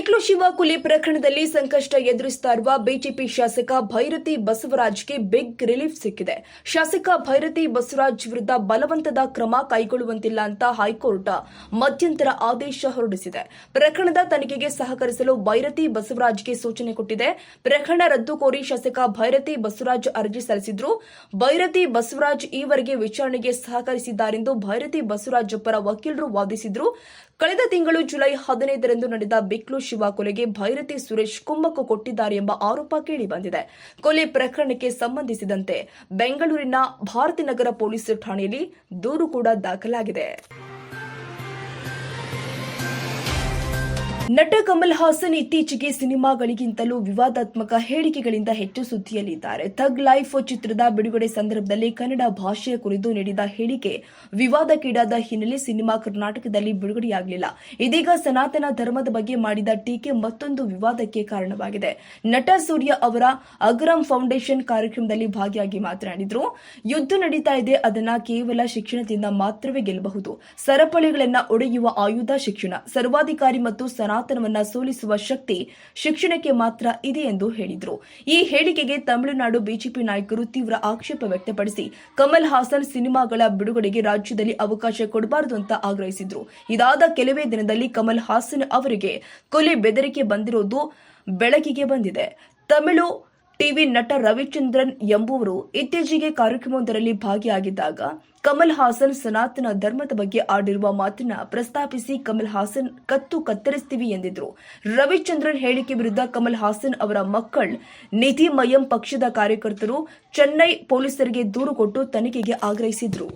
ಬಿಕ್ಲು ಶಿವ ಕುಲಿ ಪ್ರಕರಣದಲ್ಲಿ ಸಂಕಷ್ಟ ಎದುರಿಸ್ತಾ ಇರುವ ಬಿಜೆಪಿ ಶಾಸಕ ಭೈರತಿ ಬಸವರಾಜ್ಗೆ ಬಿಗ್ ರಿಲೀಫ್ ಸಿಕ್ಕಿದೆ. ಶಾಸಕ ಭೈರತಿ ಬಸವರಾಜ್ ವಿರುದ್ಧ ಬಲವಂತದ ಕ್ರಮ ಕೈಗೊಳ್ಳುವಂತಿಲ್ಲ ಅಂತ ಹೈಕೋರ್ಟ್ ಮಧ್ಯಂತರ ಆದೇಶ ಹೊರಡಿಸಿದೆ. ಪ್ರಕರಣದ ತನಿಖೆಗೆ ಸಹಕರಿಸಲು ಭೈರತಿ ಬಸವರಾಜ್ಗೆ ಸೂಚನೆ ಕೊಟ್ಟಿದೆ. ಪ್ರಕರಣ ರದ್ದು ಕೋರಿ ಶಾಸಕ ಭೈರತಿ ಬಸವರಾಜ್ ಅರ್ಜಿ ಸಲ್ಲಿಸಿದ್ರು. ಭೈರತಿ ಬಸವರಾಜ್ ಈವರೆಗೆ ವಿಚಾರಣೆಗೆ ಸಹಕರಿಸಿದ್ದಾರೆಂದು ಭೈರತಿ ಬಸವರಾಜ್ ಪರ ವಕೀಲರು ವಾದಿಸಿದ್ರು. ಕಳೆದ ತಿಂಗಳು ಜುಲೈ ಹದಿನೈದರಂದು ನಡೆದ ಬಿಕ್ಲು ಶಿವ ಕೊಲೆಗೆ ಭೈರತಿ ಸುರೇಶ್ ಕುಮ್ಮಕ್ಕು ಕೊಟ್ಟಿದ್ದಾರೆ ಎಂಬ ಆರೋಪ ಕೇಳಿಬಂದಿದೆ ಕೊಲೆ ಪ್ರಕರಣಕ್ಕೆ ಸಂಬಂಧಿಸಿದಂತೆ ಬೆಂಗಳೂರಿನ ಭಾರತಿನಗರ ಪೊಲೀಸ್ ಠಾಣೆಯಲ್ಲಿ ದೂರು ಕೂಡ ದಾಖಲಾಗಿದೆ. ನಟ ಕಮಲ್ ಹಾಸನ್ ಇತ್ತೀಚೆಗೆ ಸಿನಿಮಾಗಳಿಗಿಂತಲೂ ವಿವಾದಾತ್ಮಕ ಹೇಳಿಕೆಗಳಿಂದ ಹೆಚ್ಚು ಸುದ್ದಿಯಲ್ಲಿದ್ದಾರೆ. ಥಗ್ ಲೈಫ್ ಚಿತ್ರದ ಬಿಡುಗಡೆ ಸಂದರ್ಭದಲ್ಲಿ ಕನ್ನಡ ಭಾಷೆಯ ಕುರಿತು ನೀಡಿದ ಹೇಳಿಕೆ ವಿವಾದಕ್ಕೀಡಾದ ಹಿನ್ನೆಲೆ ಸಿನಿಮಾ ಕರ್ನಾಟಕದಲ್ಲಿ ಬಿಡುಗಡೆಯಾಗಲಿಲ್ಲ. ಇದೀಗ ಸನಾತನ ಧರ್ಮದ ಬಗ್ಗೆ ಮಾಡಿದ ಟೀಕೆ ಮತ್ತೊಂದು ವಿವಾದಕ್ಕೆ ಕಾರಣವಾಗಿದೆ. ನಟ ಸೂರ್ಯ ಅವರ ಅಗ್ರಂ ಫೌಂಡೇಶನ್ ಕಾರ್ಯಕ್ರಮದಲ್ಲಿ ಭಾಗಿಯಾಗಿ ಮಾತನಾಡಿದ್ರು. ಯುದ್ಧ ನಡೀತಾ ಇದೆ, ಅದನ್ನ ಕೇವಲ ಶಿಕ್ಷಣದಿಂದ ಮಾತ್ರವೇ ಗೆಲ್ಲಬಹುದು. ಸರಪಳಿಗಳನ್ನ ಒಡೆಯುವ ಆಯುಧ ಶಿಕ್ಷಣ. ಸರ್ವಾಧಿಕಾರಿ ಮತ್ತು ಸನಾತನವನ್ನ ಸೋಲಿಸುವ ಶಕ್ತಿ ಶಿಕ್ಷಣಕ್ಕೆ ಮಾತ್ರ ಇದೆ ಎಂದು ಹೇಳಿದ್ರು. ಈ ಹೇಳಿಕೆಗೆ ತಮಿಳುನಾಡು ಬಿಜೆಪಿ ನಾಯಕರು ತೀವ್ರ ಆಕ್ಷೇಪ ವ್ಯಕ್ತಪಡಿಸಿ ಕಮಲ್ ಹಾಸನ್ ಸಿನಿಮಾಗಳ ಬಿಡುಗಡೆಗೆ ರಾಜ್ಯದಲ್ಲಿ ಅವಕಾಶ ಕೊಡಬಾರದು ಅಂತ ಆಗ್ರಹಿಸಿದ್ರು. ಇದಾದ ಕೆಲವೇ ದಿನದಲ್ಲಿ ಕಮಲ್ ಹಾಸನ್ ಅವರಿಗೆ ಕೊಲೆ ಬೆದರಿಕೆ ಬಂದಿರೋದು ಬೆಳಕಿಗೆ ಬಂದಿದೆ. ತಮಿಳು ಟಿವಿ ನಟ ರವಿಚಂದ್ರನ್ ಎಂಬುವರು ಇತ್ತೀಚೆಗೆ ಕಾರ್ಯಕ್ರಮವೊಂದರಲ್ಲಿ ಭಾಗಿಯಾಗಿದ್ದಾಗ ಕಮಲ್ ಹಾಸನ್ ಸನಾತನ ಧರ್ಮದ ಬಗ್ಗೆ ಆಡಿರುವ ಮಾತನ್ನ ಪ್ರಸ್ತಾಪಿಸಿ ಕಮಲ್ ಹಾಸನ್ ಕತ್ತು ಕತ್ತರಿಸ್ತೀವಿ ಎಂದಿದ್ರು. ರವಿಚಂದ್ರನ್ ಹೇಳಿಕೆ ವಿರುದ್ಧ ಕಮಲ್ ಹಾಸನ್ ಅವರ ಮಕ್ಕಳ್ ನಿಧಿ ಮಯಂ ಪಕ್ಷದ ಕಾರ್ಯಕರ್ತರು ಚೆನ್ನೈ ಪೊಲೀಸರಿಗೆ ದೂರು ಕೊಟ್ಟು ತನಿಖೆಗೆ ಆಗ್ರಹಿಸಿದ್ರು.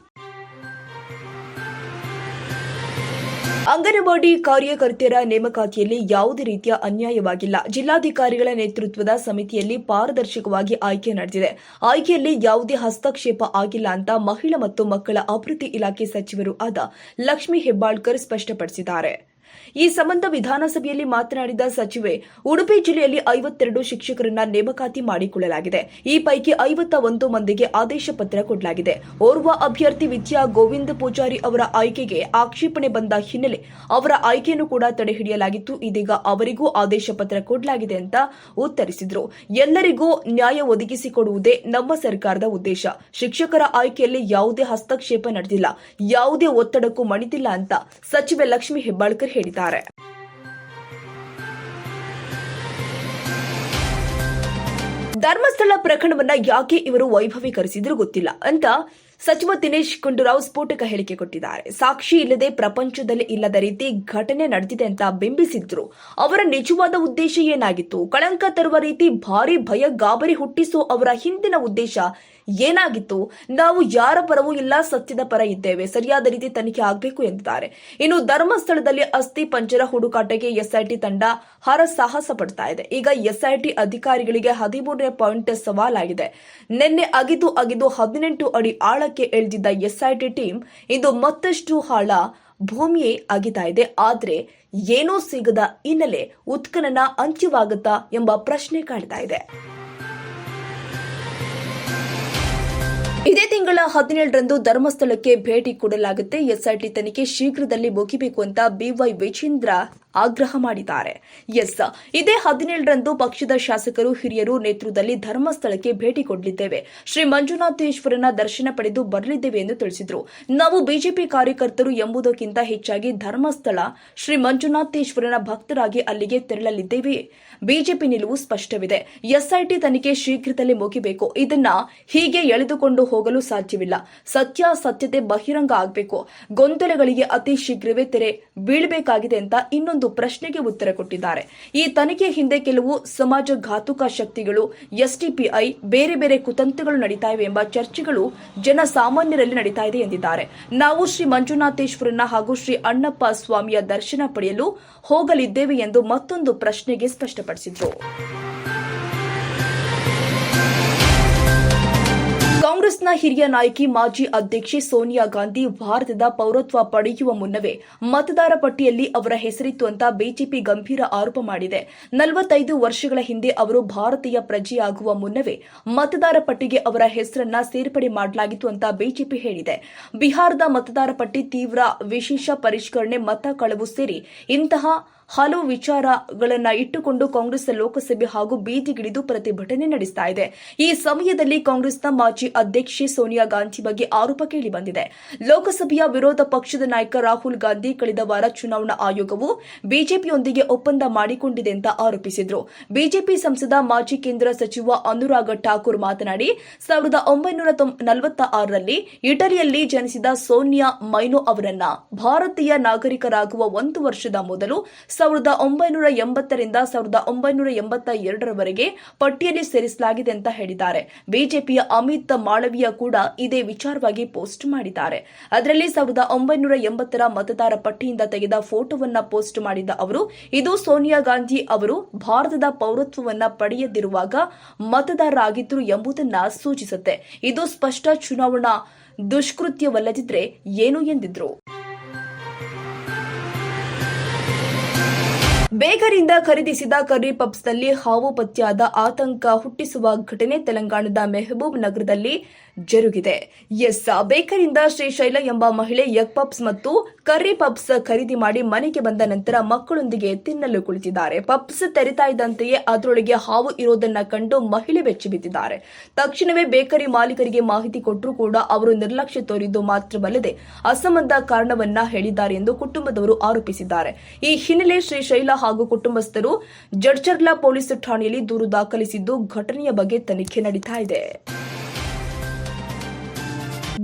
ಅಂಗನವಾಡಿ ಕಾರ್ಯಕರ್ತೆಯರ ನೇಮಕಾತಿಯಲ್ಲಿ ಯಾವುದೇ ರೀತಿಯ ಅನ್ಯಾಯವಾಗಿಲ್ಲ. ಜಿಲ್ಲಾಧಿಕಾರಿಗಳ ನೇತೃತ್ವದ ಸಮಿತಿಯಲ್ಲಿ ಪಾರದರ್ಶಕವಾಗಿ ಆಯ್ಕೆ ನಡೆದಿದೆ. ಆಯ್ಕೆಯಲ್ಲಿ ಯಾವುದೇ ಹಸ್ತಕ್ಷೇಪ ಆಗಿಲ್ಲ ಅಂತ ಮಹಿಳಾ ಮತ್ತು ಮಕ್ಕಳ ಅಭಿವೃದ್ಧಿ ಇಲಾಖೆ ಸಚಿವರು ಆದ ಲಕ್ಷ್ಮೀ ಹೆಬ್ಬಾಳ್ಕರ್ ಸ್ಪಷ್ಟಪಡಿಸಿದ್ದಾರೆ. ಈ ಸಂಬಂಧ ವಿಧಾನಸಭೆಯಲ್ಲಿ ಮಾತನಾಡಿದ ಸಚಿವೆ, ಉಡುಪಿ ಜಿಲ್ಲೆಯಲ್ಲಿ ಐವತ್ತೆರಡು ಶಿಕ್ಷಕರನ್ನ ನೇಮಕಾತಿ ಮಾಡಿಕೊಳ್ಳಲಾಗಿದೆ. ಈ ಪೈಕಿ ಐವತ್ತ ಒಂದು ಮಂದಿಗೆ ಆದೇಶ ಪತ್ರ ಕೊಡಲಾಗಿದೆ. ಓರ್ವ ಅಭ್ಯರ್ಥಿ ವಿದ್ಯಾ ಗೋವಿಂದ ಪೂಜಾರಿ ಅವರ ಆಯ್ಕೆಗೆ ಆಕ್ಷೇಪಣೆ ಬಂದ ಹಿನ್ನೆಲೆ ಅವರ ಆಯ್ಕೆಯನ್ನು ಕೂಡ ತಡೆಹಿಡಿಯಲಾಗಿತ್ತು ಇದೀಗ ಅವರಿಗೂ ಆದೇಶ ಪತ್ರ ಕೊಡಲಾಗಿದೆ ಅಂತ ಉತ್ತರಿಸಿದರು. ಎಲ್ಲರಿಗೂ ನ್ಯಾಯ ಒದಗಿಸಿಕೊಡುವುದೇ ನಮ್ಮ ಸರ್ಕಾರದ ಉದ್ದೇಶ. ಶಿಕ್ಷಕರ ಆಯ್ಕೆಯಲ್ಲಿ ಯಾವುದೇ ಹಸ್ತಕ್ಷೇಪ ನಡೆದಿಲ್ಲ. ಯಾವುದೇ ಒತ್ತಡಕ್ಕೂ ಮಣಿದಿಲ್ಲ ಅಂತ ಸಚಿವೆ ಲಕ್ಷ್ಮೀ ಹೆಬ್ಬಾಳ್ಕರ್ ಹೇಳಿದ್ದಾರೆ. ಧರ್ಮಸ್ಥಳ ಪ್ರಕರಣವನ್ನ ಯಾಕೆ ಇವರು ವೈಭವೀಕರಿಸಿದ್ರು ಗೊತ್ತಿಲ್ಲ ಅಂತ ಸಚಿವ ದಿನೇಶ್ ಗುಂಡೂರಾವ್ ಸ್ಫೋಟಕ ಹೇಳಿಕೆ ಕೊಟ್ಟಿದ್ದಾರೆ. ಸಾಕ್ಷಿ ಇಲ್ಲದೆ ಪ್ರಪಂಚದಲ್ಲಿ ಇಲ್ಲದ ರೀತಿ ಘಟನೆ ನಡೆದಿದೆ ಅಂತ ಬಿಂಬಿಸಿದ್ರು. ಅವರ ನಿಜವಾದ ಉದ್ದೇಶ ಏನಾಗಿತ್ತು? ಕಳಂಕ ತರುವ ರೀತಿ ಭಾರಿ ಭಯ ಗಾಬರಿ ಹುಟ್ಟಿಸೋ ಅವರ ಹಿಂದಿನ ಉದ್ದೇಶ ಏನಾಗಿತ್ತು? ನಾವು ಯಾರ ಪರವೂ ಇಲ್ಲ, ಸತ್ಯದ ಪರ ಇದ್ದೇವೆ. ಸರಿಯಾದ ರೀತಿ ತನಿಖೆ ಆಗಬೇಕು ಎಂದಿದ್ದಾರೆ. ಇನ್ನು ಧರ್ಮಸ್ಥಳದಲ್ಲಿ ಅಸ್ಥಿ ಪಂಜರ ಹುಡುಕಾಟಕ್ಕೆ ಎಸ್ಐಟಿ ತಂಡ ಹರ ಸಾಹಸ ಪಡ್ತಾ ಇದೆ. ಈಗ ಎಸ್ಐಟಿ ಅಧಿಕಾರಿಗಳಿಗೆ ಹದಿಮೂರನೇ ಪಾಯಿಂಟ್ ಸವಾಲಾಗಿದೆ. ನಿನ್ನೆ ಅಗಿದು ಅಗಿದು ಹದಿನೆಂಟು ಅಡಿ ಆಳಕ್ಕೆ ಇಳಿದಿದ್ದ ಎಸ್ಐಟಿ ಟೀಮ್ ಇಂದು ಮತ್ತಷ್ಟು ಆಳ ಭೂಮಿಯೇ ಅಗಿತಾ ಇದೆ. ಆದ್ರೆ ಏನೂ ಸಿಗದ ಹಿನ್ನೆಲೆ ಉತ್ಖನನ ಅಂತ್ಯವಾಗುತ್ತಾ ಎಂಬ ಪ್ರಶ್ನೆ ಕಾಡ್ತಾ ಇದೆ. ಇದೇ ತಿಂಗಳ ಹದಿನೇಳರಂದು ಧರ್ಮಸ್ಥಳಕ್ಕೆ ಭೇಟಿ ಕೊಡಲಾಗುತ್ತೆ. ಎಸ್ಐಟಿ ತನಿಖೆ ಶೀಘ್ರದಲ್ಲಿ ಮುಗಿಬೇಕು ಅಂತ ಬಿವೈ ವಿಜೇಂದ್ರ ಆಗ್ರಹ ಮಾಡಿದ್ದಾರೆ. ಎಸ್, ಇದೇ ಹದಿನೇಳರಂದು ಪಕ್ಷದ ಶಾಸಕರು ಹಿರಿಯರು ನೇತೃತ್ವದಲ್ಲಿ ಧರ್ಮಸ್ಥಳಕ್ಕೆ ಭೇಟಿ ಕೊಡಲಿದ್ದೇವೆ. ಶ್ರೀ ಮಂಜುನಾಥೇಶ್ವರನ ದರ್ಶನ ಪಡೆದು ಬರಲಿದ್ದೇವೆ ಎಂದು ತಿಳಿಸಿದರು. ನಾವು ಬಿಜೆಪಿ ಕಾರ್ಯಕರ್ತರು ಎಂಬುದಕ್ಕಿಂತ ಹೆಚ್ಚಾಗಿ ಧರ್ಮಸ್ಥಳ ಶ್ರೀ ಮಂಜುನಾಥೇಶ್ವರನ ಭಕ್ತರಾಗಿ ಅಲ್ಲಿಗೆ ತೆರಳಲಿದ್ದೇವೆ. ಬಿಜೆಪಿ ನಿಲುವು ಸ್ಪಷ್ಟವಿದೆ. ಎಸ್ಐಟಿ ತನಿಖೆ ಶೀಘ್ರದಲ್ಲೇ ಮುಗಿಬೇಕು. ಇದನ್ನ ಹೀಗೆ ಎಳೆದುಕೊಂಡು ಹೋಗಲು ಸಾಧ್ಯವಿಲ್ಲ. ಸತ್ಯ, ಸತ್ಯತೆ, ಬಹಿರಂಗ ಆಗಬೇಕು. ಗೊಂದಲಗಳಿಗೆ ಅತಿ ಶೀಘ್ರವೇ ತೆರೆ ಬೀಳಬೇಕಾಗಿದೆ ಅಂತ ಇನ್ನೊಂದು ಪ್ರಶ್ನೆಗೆ ಉತ್ತರ ಕೊಟ್ಟಿದ್ದಾರೆ. ಈ ತನಿಖೆ ಹಿಂದೆ ಕೆಲವು ಸಮಾಜ ಘಾತುಕ ಶಕ್ತಿಗಳು ಎಸ್ಟಿಪಿಐ ಬೇರೆ ಬೇರೆ ಕುತಂತ್ರಗಳು ನಡೀತಾ ಇವೆ ಎಂಬ ಚರ್ಚೆಗಳು ಜನಸಾಮಾನ್ಯರಲ್ಲಿ ನಡೀತಾ ಇದೆ ಎಂದಿದ್ದಾರೆ. ನಾವು ಶ್ರೀ ಮಂಜುನಾಥೇಶ್ವರನ ಹಾಗೂ ಶ್ರೀ ಅಣ್ಣಪ್ಪ ಸ್ವಾಮಿಯ ದರ್ಶನ ಪಡೆಯಲು ಹೋಗಲಿದ್ದೇವೆ ಎಂದು ಮತ್ತೊಂದು ಪ್ರಶ್ನೆಗೆ ಸ್ಪಷ್ಟಪಡಿಸಿದರು. ಕಾಂಗ್ರೆಸ್ನ ಹಿರಿಯ ನಾಯಕಿ ಮಾಜಿ ಅಧ್ಯಕ್ಷೆ ಸೋನಿಯಾ ಗಾಂಧಿ ಭಾರತದ ಪೌರತ್ವ ಪಡೆಯುವ ಮುನ್ನವೇ ಮತದಾರ ಪಟ್ಟಿಯಲ್ಲಿ ಅವರ ಹೆಸರಿತ್ತು ಅಂತ ಬಿಜೆಪಿ ಗಂಭೀರ ಆರೋಪ ಮಾಡಿದೆ. ನಲವತ್ತೈದು ವರ್ಷಗಳ ಹಿಂದೆ ಅವರು ಭಾರತೀಯ ಪ್ರಜೆಯಾಗುವ ಮುನ್ನವೇ ಮತದಾರ ಪಟ್ಟಿಗೆ ಅವರ ಹೆಸರನ್ನ ಸೇರ್ಪಡೆ ಮಾಡಲಾಗಿತ್ತು ಅಂತ ಬಿಜೆಪಿ ಹೇಳಿದೆ. ಬಿಹಾರದ ಮತದಾರ ಪಟ್ಟಿ ತೀವ್ರ ವಿಶೇಷ ಪರಿಷ್ಕರಣೆ ಮತ ಕಳವು ಸೇರಿ ಇಂತಹ ಹಲವು ವಿಚಾರಗಳನ್ನು ಇಟ್ಟುಕೊಂಡು ಕಾಂಗ್ರೆಸ್ ಲೋಕಸಭೆ ಹಾಗೂ ಬೀದಿಗಿಳಿದು ಪ್ರತಿಭಟನೆ ನಡೆಸ್ತಾ ಇದೆ. ಈ ಸಮಯದಲ್ಲಿ ಕಾಂಗ್ರೆಸ್ನ ಮಾಜಿ ಅಧ್ಯಕ್ಷೆ ಸೋನಿಯಾ ಗಾಂಧಿ ಬಗ್ಗೆ ಆರೋಪ ಕೇಳಿಬಂದಿದೆ ಲೋಕಸಭೆಯ ವಿರೋಧ ಪಕ್ಷದ ನಾಯಕ ರಾಹುಲ್ ಗಾಂಧಿ ಕಳೆದ ವಾರ ಚುನಾವಣಾ ಆಯೋಗವು ಬಿಜೆಪಿಯೊಂದಿಗೆ ಒಪ್ಪಂದ ಮಾಡಿಕೊಂಡಿದೆ ಅಂತ ಆರೋಪಿಸಿದ್ರು. ಬಿಜೆಪಿ ಸಂಸದ ಮಾಜಿ ಕೇಂದ್ರ ಸಚಿವ ಅನುರಾಗ್ ಠಾಕೂರ್ ಮಾತನಾಡಿ, ಸಾವಿರದ ಒಂಬೈನೂರ ನಲವತ್ತ ಆರರಲ್ಲಿ ಇಟಲಿಯಲ್ಲಿ ಜನಿಸಿದ ಸೋನಿಯಾ ಮೈನೋ ಅವರನ್ನ ಭಾರತೀಯ ನಾಗರಿಕರಾಗುವ ಒಂದು ವರ್ಷದ ಮೊದಲು ಸಾವಿರದ ಒಂಬೈನೂರ ಎಂಬತ್ತರಿಂದ ಸಾವಿರದ ಒಂಬೈನೂರ ಎಂಬತ್ತ ಎರಡರವರೆಗೆ ಪಟ್ಟಿಯಲ್ಲಿ ಸೇರಿಸಲಾಗಿದೆ ಅಂತ ಹೇಳಿದ್ದಾರೆ. ಬಿಜೆಪಿಯ ಅಮಿತ್ ಮಾಳವಿಯ ಕೂಡ ಇದೇ ವಿಚಾರವಾಗಿ ಪೋಸ್ಟ್ ಮಾಡಿದ್ದಾರೆ. ಅದರಲ್ಲಿ ಸಾವಿರದ ಒಂಬೈನೂರ ಎಂಬತ್ತರ ಮತದಾರ ಪಟ್ಟಿಯಿಂದ ತೆಗೆದ ಫೋಟೋವನ್ನ ಪೋಸ್ಟ್ ಮಾಡಿದ್ದ ಅವರು, ಇದು ಸೋನಿಯಾ ಗಾಂಧಿ ಅವರು ಭಾರತದ ಪೌರತ್ವವನ್ನ ಪಡೆಯದಿರುವಾಗ ಮತದಾರರಾಗಿದ್ದರು ಎಂಬುದನ್ನ ಸೂಚಿಸುತ್ತೆ. ಇದು ಸ್ಪಷ್ಟ ಚುನಾವಣಾ ದುಷ್ಕೃತ್ಯವಲ್ಲದಿದ್ರೆ ಏನು ಎಂದಿದ್ರು? ಬೇಕರಿಯಿಂದ ಖರೀದಿಸಿದ ಕರ್ರಿ ಪಬ್ಸ್ನಲ್ಲಿ ಹಾವು ಪತ್ತೆಯಾದ ಆತಂಕ ಹುಟ್ಟಿಸುವ ಘಟನೆ ತೆಲಂಗಾಣದ ಮೆಹಬೂಬ್ ನಗರದಲ್ಲಿ ಜರುಗಿದೆ. ಎಸ್ ಬೇಕರಿಯಿಂದ ಶ್ರೀಶೈಲ ಎಂಬ ಮಹಿಳೆ ಯಗ್ ಪಬ್ಸ್ ಮತ್ತು ಕರ್ರಿ ಪಬ್ಸ್ ಖರೀದಿ ಮಾಡಿ ಮನೆಗೆ ಬಂದ ನಂತರ ಮಕ್ಕಳೊಂದಿಗೆ ತಿನ್ನಲು ಕುಳಿತಿದ್ದಾರೆ. ಪಬ್ಸ್ ತೆರಿತಾ ಇದ್ದಂತೆಯೇ ಅದರೊಳಗೆ ಹಾವು ಇರೋದನ್ನ ಕಂಡು ಮಹಿಳೆ ಬೆಚ್ಚಿ ಬಿದ್ದಿದ್ದಾರೆ. ತಕ್ಷಣವೇ ಬೇಕರಿ ಮಾಲೀಕರಿಗೆ ಮಾಹಿತಿ ಕೊಟ್ಟರೂ ಕೂಡ ಅವರು ನಿರ್ಲಕ್ಷ್ಯ ತೋರಿದ್ದು ಮಾತ್ರವಲ್ಲದೆ ಅಸಂಬದ್ಧ ಕಾರಣವನ್ನ ಹೇಳಿದ್ದಾರೆ ಎಂದು ಕುಟುಂಬದವರು ಆರೋಪಿಸಿದ್ದಾರೆ. ಈ ಹಿನ್ನೆಲೆ ಶ್ರೀಶೈಲ ಹಾಗೂ ಕುಟುಂಬಸ್ಥರು ಜಡ್ಚರ್ಲಾ ಪೊಲೀಸ್ ಠಾಣೆಯಲ್ಲಿ ದೂರು ದಾಖಲಿಸಿದ್ದು ಘಟನೆಯ ಬಗ್ಗೆ ತನಿಖೆ ನಡೀತಾ ಇದೆ.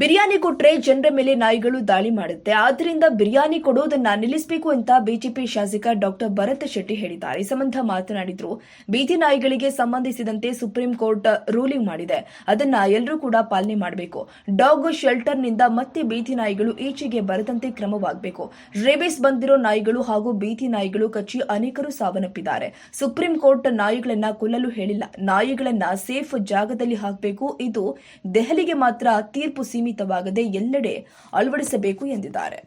ಬಿರಿಯಾನಿ ಕೊಟ್ರೆ ಜನರ ಮೇಲೆ ನಾಯಿಗಳು ದಾಳಿ ಮಾಡುತ್ತೆ. ಆದ್ರಿಂದ ಬಿರಿಯಾನಿ ಕೊಡೋದನ್ನ ನಿಲ್ಲಿಸಬೇಕು ಅಂತ ಬಿಜೆಪಿ ಶಾಸಕ ಡಾಕ್ಟರ್ ಭರತ್ ಶೆಟ್ಟಿ ಹೇಳಿದ್ದಾರೆ. ಈ ಸಂಬಂಧ ಮಾತನಾಡಿದ್ರು. ಬೀದಿ ನಾಯಿಗಳಿಗೆ ಸಂಬಂಧಿಸಿದಂತೆ ಸುಪ್ರೀಂ ಕೋರ್ಟ್ ರೂಲಿಂಗ್ ಮಾಡಿದೆ. ಅದನ್ನ ಎಲ್ಲರೂ ಕೂಡ ಪಾಲನೆ ಮಾಡಬೇಕು. ಡಾಗ್ ಶೆಲ್ಟರ್ನಿಂದ ಮತ್ತೆ ಬೀದಿ ನಾಯಿಗಳು ಈಚೆಗೆ ಬರದಂತೆ ಕ್ರಮವಾಗಬೇಕು. ರೇಬಿಸ್ ಬಂದಿರೋ ನಾಯಿಗಳು ಹಾಗೂ ಬೀದಿ ನಾಯಿಗಳು ಕಚ್ಚಿ ಅನೇಕರು ಸಾವನ್ನಪ್ಪಿದ್ದಾರೆ. ಸುಪ್ರೀಂ ಕೋರ್ಟ್ ನಾಯಿಗಳನ್ನ ಕೊಲ್ಲಲು ಹೇಳಿಲ್ಲ. ನಾಯಿಗಳನ್ನ ಸೇಫ್ ಜಾಗದಲ್ಲಿ ಹಾಕಬೇಕು. ಇದು ದೆಹಲಿಗೆ ಮಾತ್ರ ತೀರ್ಪು ಸೀಮಿತವಾಗದೆ ಎಲ್ಲೆಡೆ ಅಳವಡಿಸಬೇಕು ಎಂದಿದ್ದಾರೆ.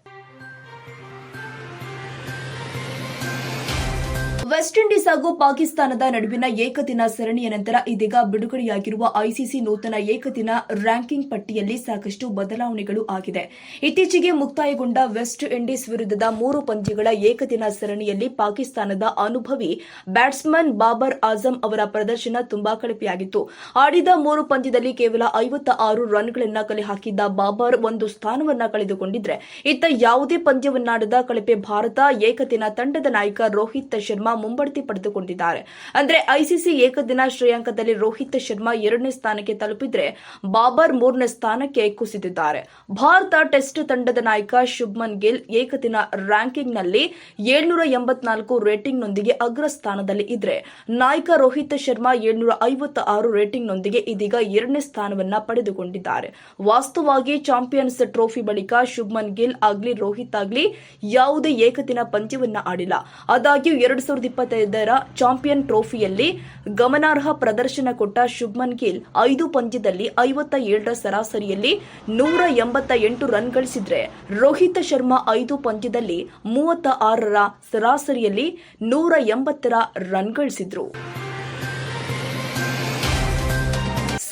ವೆಸ್ಟ್ ಇಂಡೀಸ್ ಹಾಗೂ ಪಾಕಿಸ್ತಾನದ ನಡುವಿನ ಏಕದಿನ ಸರಣಿಯ ನಂತರ ಇದೀಗ ಬಿಡುಗಡೆಯಾಗಿರುವ ಐಸಿಸಿ ನೂತನ ಏಕದಿನ ರ್ಯಾಂಕಿಂಗ್ ಪಟ್ಟಿಯಲ್ಲಿ ಸಾಕಷ್ಟು ಬದಲಾವಣೆಗಳು ಆಗಿದೆ. ಇತ್ತೀಚೆಗೆ ಮುಕ್ತಾಯಗೊಂಡ ವೆಸ್ಟ್ ಇಂಡೀಸ್ ವಿರುದ್ಧದ ಮೂರು ಪಂದ್ಯಗಳ ಏಕದಿನ ಸರಣಿಯಲ್ಲಿ ಪಾಕಿಸ್ತಾನದ ಅನುಭವಿ ಬ್ಯಾಟ್ಸ್ಮನ್ ಬಾಬರ್ ಆಜಂ ಅವರ ಪ್ರದರ್ಶನ ತುಂಬಾ ಕಳಪೆಯಾಗಿತ್ತು. ಆಡಿದ ಮೂರು ಪಂದ್ಯದಲ್ಲಿ ಕೇವಲ ಐವತ್ತ ಆರು ರನ್ಗಳನ್ನು ಕಲೆ ಹಾಕಿದ್ದ ಬಾಬರ್ ಒಂದು ಸ್ಥಾನವನ್ನ ಕಳೆದುಕೊಂಡಿದ್ರೆ, ಇತ್ತ ಯಾವುದೇ ಪಂದ್ಯವನ್ನಾಡದ ಕಳಪೆ ಭಾರತ ಏಕದಿನ ತಂಡದ ನಾಯಕ ರೋಹಿತ್ ಶರ್ಮಾ ಮುಂಬಡ್ತಿ ಪಡೆದುಕೊಂಡಿದ್ದಾರೆ. ಅಂದ್ರೆ ಐಸಿಸಿ ಏಕದಿನ ಶ್ರೇಯಾಂಕದಲ್ಲಿ ರೋಹಿತ್ ಶರ್ಮಾ ಎರಡನೇ ಸ್ಥಾನಕ್ಕೆ ತಲುಪಿದ್ರೆ ಬಾಬರ್ ಮೂರನೇ ಸ್ಥಾನಕ್ಕೆ ಕುಸಿದಿದ್ದಾರೆ. ಭಾರತ ಟೆಸ್ಟ್ ತಂಡದ ನಾಯಕ ಶುಭ್ಮನ್ ಗಿಲ್ ಏಕದಿನ ರ್ಯಾಂಕಿಂಗ್ನಲ್ಲಿ ಏಳ್ನೂರ ಎಂಬತ್ನಾಲ್ಕು ರೇಟಿಂಗ್ನೊಂದಿಗೆ ಅಗ್ರ ಸ್ಥಾನದಲ್ಲಿ ಇದ್ರೆ, ನಾಯಕ ರೋಹಿತ್ ಶರ್ಮಾ ಏಳ್ನೂರ ಐವತ್ತ ಆರು ರೇಟಿಂಗ್ನೊಂದಿಗೆ ಇದೀಗ ಎರಡನೇ ಸ್ಥಾನವನ್ನ ಪಡೆದುಕೊಂಡಿದ್ದಾರೆ. ವಾಸ್ತವವಾಗಿ ಚಾಂಪಿಯನ್ಸ್ ಟ್ರೋಫಿ ಬಳಿಕ ಶುಭ್ಮನ್ ಗಿಲ್ ಆಗ್ಲಿ ರೋಹಿತ್ ಆಗ್ಲಿ ಯಾವುದೇ ಏಕದಿನ ಪಂದ್ಯವನ್ನ ಆಡಿಲ್ಲ. ಆದಾಗ್ಯೂ ಎರಡ್ ಸಾವಿರದ ಇಪ್ಪತ್ತೈದರ ಚಾಂಪಿಯನ್ ಟ್ರೋಫಿಯಲ್ಲಿ ಗಮನಾರ್ಹ ಪ್ರದರ್ಶನ ಕೊಟ್ಟ ಶುಭ್ಮನ್ ಗಿಲ್ ಐದು ಪಂದ್ಯದಲ್ಲಿ ಐವತ್ತ ಏಳರ ಸರಾಸರಿಯಲ್ಲಿ ನೂರ ಎಂಬತ್ತ ಎಂಟು ರನ್ ಗಳಿಸಿದ್ರೆ. ರೋಹಿತ್ ಶರ್ಮಾ ಐದು ಪಂದ್ಯದಲ್ಲಿ ಮೂವತ್ತ ಆರರ ಸರಾಸರಿಯಲ್ಲಿ ನೂರ ಎಂಬತ್ತರ ರನ್ ಗಳಿಸಿದ್ರು.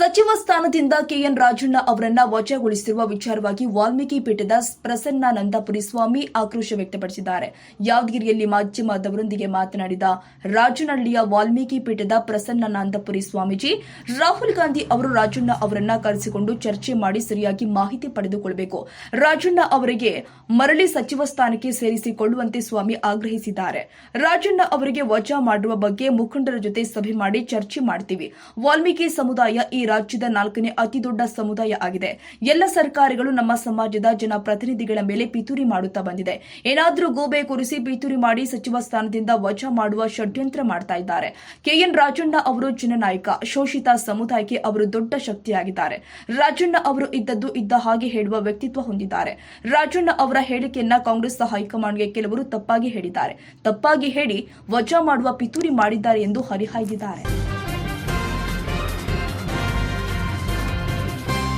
ಸಚಿವ ಸ್ಥಾನದಿಂದ ಕೆಎನ್ ರಾಜಣ್ಣ ಅವರನ್ನ ವಜಾಗೊಳಿಸಿರುವ ವಿಚಾರವಾಗಿ ವಾಲ್ಮೀಕಿ ಪೀಠದ ಪ್ರಸನ್ನಾನಂದಪುರಿ ಸ್ವಾಮಿ ಆಕ್ರೋಶ ವ್ಯಕ್ತಪಡಿಸಿದ್ದಾರೆ. ಯಾದಗಿರಿಯಲ್ಲಿ ಮಾಧ್ಯಮದವರೊಂದಿಗೆ ಮಾತನಾಡಿದ ರಾಜನಹಳ್ಳಿಯ ವಾಲ್ಮೀಕಿ ಪೀಠದ ಪ್ರಸನ್ನಾನಂದಪುರಿ ಸ್ವಾಮೀಜಿ, ರಾಹುಲ್ ಗಾಂಧಿ ಅವರು ರಾಜಣ್ಣ ಅವರನ್ನ ಕರೆಸಿಕೊಂಡು ಚರ್ಚೆ ಮಾಡಿ ಸರಿಯಾಗಿ ಮಾಹಿತಿ ಪಡೆದುಕೊಳ್ಳಬೇಕು ರಾಜಣ್ಣ ಅವರಿಗೆ ಮರಳಿ ಸಚಿವ ಸ್ಥಾನಕ್ಕೆ ಸೇರಿಸಿಕೊಳ್ಳುವಂತೆ ಸ್ವಾಮಿ ಆಗ್ರಹಿಸಿದ್ದಾರೆ. ರಾಜಣ್ಣ ಅವರಿಗೆ ವಜಾ ಮಾಡುವ ಬಗ್ಗೆ ಮುಖಂಡರ ಜೊತೆ ಸಭೆ ಮಾಡಿ ಚರ್ಚೆ ಮಾಡ್ತೀವಿ. ವಾಲ್ಮೀಕಿ ಸಮುದಾಯ ಈ ರಾಜ್ಯದ ನಾಲ್ಕನೇ ಅತಿದೊಡ್ಡ ಸಮುದಾಯ ಆಗಿದೆ. ಎಲ್ಲ ಸರ್ಕಾರಗಳು ನಮ್ಮ ಸಮಾಜದ ಜನಪ್ರತಿನಿಧಿಗಳ ಮೇಲೆ ಪಿತೂರಿ ಮಾಡುತ್ತಾ ಬಂದಿದೆ. ಏನಾದರೂ ಗೋಬೆ ಕುರಿಸಿ ಪಿತೂರಿ ಮಾಡಿ ಸಚಿವ ಸ್ಥಾನದಿಂದ ವಜಾ ಮಾಡುವ ಷಡ್ಯಂತ್ರ ಮಾಡ್ತಾ ಇದ್ದಾರೆ. ಕೆಎನ್ ರಾಜಣ್ಣ ಅವರು ಜನನಾಯಕ, ಶೋಷಿತ ಸಮುದಾಯಕ್ಕೆ ಅವರು ದೊಡ್ಡ ಶಕ್ತಿಯಾಗಿದ್ದಾರೆ. ರಾಜಣ್ಣ ಅವರು ಇದ್ದದ್ದು ಇದ್ದ ಹಾಗೆ ಹೇಳುವ ವ್ಯಕ್ತಿತ್ವ ಹೊಂದಿದ್ದಾರೆ. ರಾಜಣ್ಣ ಅವರ ಹೇಳಿಕೆಯನ್ನ ಕಾಂಗ್ರೆಸ್ ಹೈಕಮಾಂಡ್ಗೆ ಕೆಲವರು ತಪ್ಪಾಗಿ ಹೇಳಿದ್ದಾರೆ. ತಪ್ಪಾಗಿ ಹೇಳಿ ವಜಾ ಮಾಡುವ ಪಿತೂರಿ ಮಾಡಿದ್ದಾರೆ ಎಂದು ಹರಿಹಾಯ್ದಿದ್ದಾರೆ.